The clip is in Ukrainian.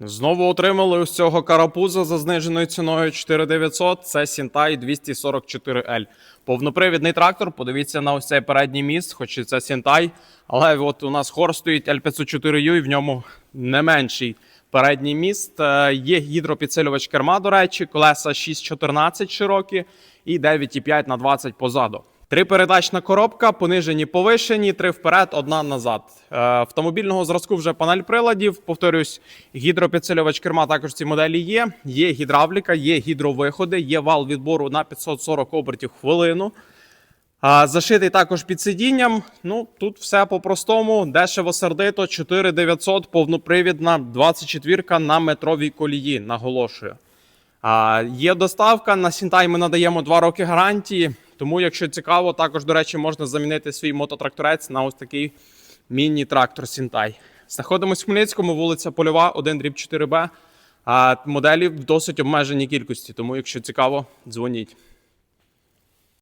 Знову отримали ось цього карапуза за зниженою ціною 4900. Це Сінтай 244L. Повнопривідний трактор. Подивіться на ось цей передній міст, хоч і це Сінтай. Але от у нас хор стоїть L504U і в ньому не менший передній міст. Е, Є гідропідсилювач керма, до речі, колеса 614 широкі і 9,5 на 20 позаду. Три передачна коробка, понижені, повишені, три вперед, одна назад. Е, автомобільного зразку вже панель приладів. Повторюсь, гідропідсилювач керма також в цій моделі є. Є гідравліка, є гідровиходи, є вал відбору на 540 обертів хвилину. Зашитий також під сидінням. Ну, тут все по-простому. Дешево сердито, 4900, повнопривідна, 24 на метровій колії, наголошую. Є доставка. На Сінтай ми надаємо 2 роки гарантії. Тому, якщо цікаво, також, до речі, можна замінити свій мототракторець на ось такий міні-трактор Сінтай. Знаходимося в Хмельницькому, вулиця Польова, 1 дріб 4Б. А моделі в досить обмеженій кількості. Тому, якщо цікаво, дзвоніть.